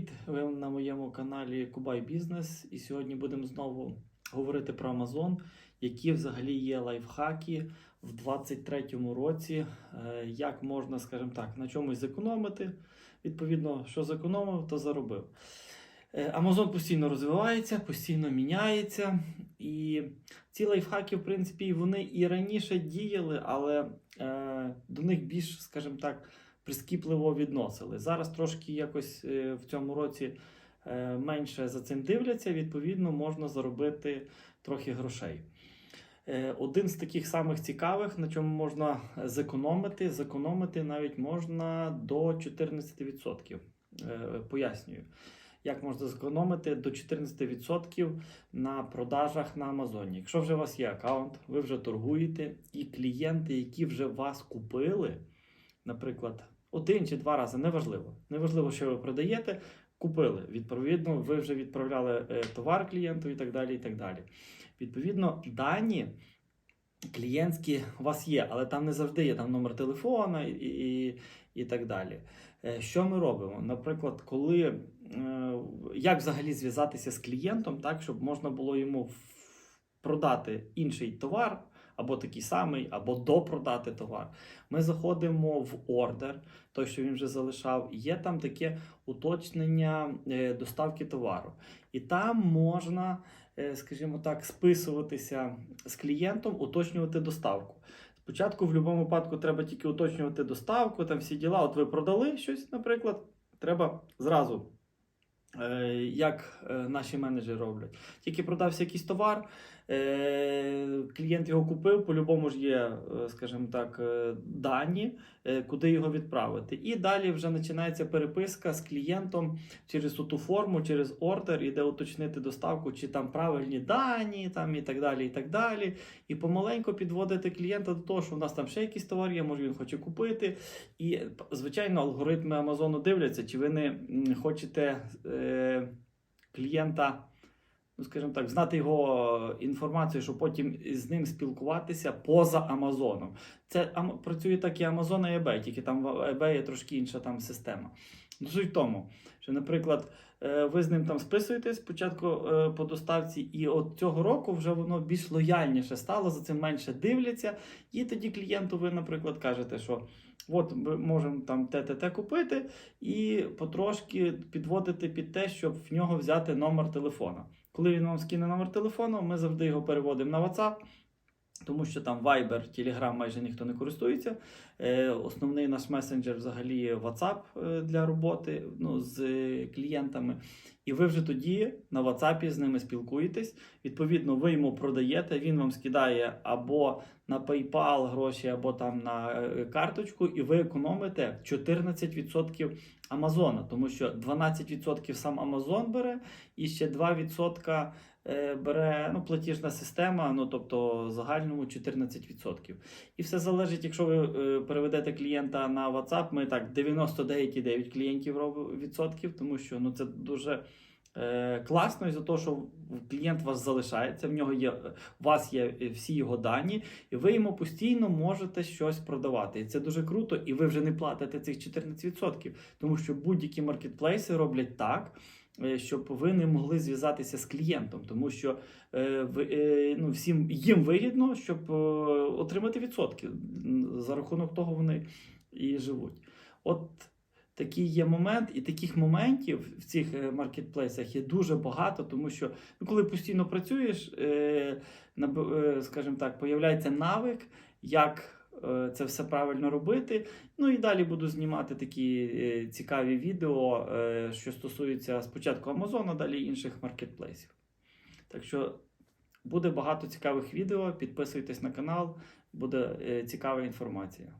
Привіт! Ви на моєму каналі Кубай Бізнес. І сьогодні будемо знову говорити про Amazon, які взагалі є лайфхаки в 2023 році, е, як можна, скажімо так, на чомусь зекономити. Відповідно, що зекономив, то заробив. Е, Amazon постійно розвивається, постійно міняється. І ці лайфхаки, в принципі, вони і раніше діяли, але е, до них більш, скажімо так, прискіпливо відносили. Зараз трошки якось е, в цьому році е, менше за цим дивляться, відповідно, можна заробити трохи грошей. Е, Один з таких самих цікавих, на чому можна зекономити, зекономити навіть можна до 14%. Е, Пояснюю. Як можна зекономити до 14% на продажах на Амазоні. Якщо вже у вас є аккаунт, ви вже торгуєте, і клієнти, які вже вас купили, наприклад, один чи два рази, неважливо. Неважливо, що ви продаєте, купили. Відповідно, ви вже відправляли е, товар клієнту і так далі. і так далі. Відповідно, дані клієнтські у вас є, але там не завжди є там номер телефона і, і, і так далі. Е, Що ми робимо? Наприклад, коли е, як взагалі зв'язатися з клієнтом, так, щоб можна було йому продати інший товар, або такий самий, або допродати товар. Ми заходимо в ордер, той, що він вже залишав, є там таке уточнення е, доставки товару. І там можна, е, скажімо так, списуватися з клієнтом, уточнювати доставку. Спочатку, в будь-якому випадку, треба тільки уточнювати доставку, там всі діла. От ви продали щось, наприклад, треба зразу. Е, Як е, наші менеджери роблять. Тільки продався якийсь товар, е, клієнт його купив, по-любому ж є, скажімо так, дані, куди його відправити. І далі вже починається переписка з клієнтом через ту форму, через ордер, іде уточнити доставку, чи там правильні дані, там і так далі. І так далі. І помаленьку підводити клієнта до того, що у нас там ще якийсь товар є, може він хоче купити. І, звичайно, алгоритми Амазону дивляться, чи ви не хочете е, клієнта ну, скажімо так, знати його інформацію, щоб потім з ним спілкуватися поза Амазоном. Це працює так і Амазон і eBay, тільки там в eBay є трошки інша там система. Суть в тому, що, наприклад, е, ви з ним там списуєтесь спочатку е, по доставці, і от цього року вже воно більш лояльніше стало, за цим менше дивляться. І тоді клієнту ви, наприклад, кажете, що от ми можемо там те-те-те купити, і потрошки підводити під те, щоб в нього взяти номер телефона. Коли він вам скине номер телефону, ми завжди його переводимо на WhatsApp, тому що там Viber, Telegram майже ніхто не користується. Е, основний наш месенджер взагалі WhatsApp е, для роботи ну, з клієнтами. І ви вже тоді на WhatsApp з ними спілкуєтесь. Відповідно, ви йому продаєте, він вам скидає або на PayPal гроші, або там на е, карточку, і ви економите 14% Амазона, тому що 12% сам Амазон бере, і ще 2% е, бере ну, платіжна система, ну тобто в загальному 14%. І все залежить, якщо ви е, переведете клієнта на WhatsApp, ми так 99,9 клієнтів робимо відсотків, тому що ну, це дуже. Е, класно із-за того, що клієнт вас залишається, в нього є, у вас є е, всі його дані, і ви йому постійно можете щось продавати. І це дуже круто, і ви вже не платите цих 14%, тому що будь-які маркетплейси роблять так. Е, Щоб ви не могли зв'язатися з клієнтом, тому що е, е, ну, всім їм вигідно, щоб отримати відсотки. За рахунок того вони і живуть. От такий є момент, і таких моментів в цих маркетплейсах є дуже багато, тому що ну, коли постійно працюєш, скажімо так, появляється навик, як це все правильно робити. Ну і далі буду знімати такі е, цікаві відео, е, що стосуються спочатку Амазона, далі інших маркетплейсів. Так що буде багато цікавих відео. Підписуйтесь на канал, буде е, цікава інформація.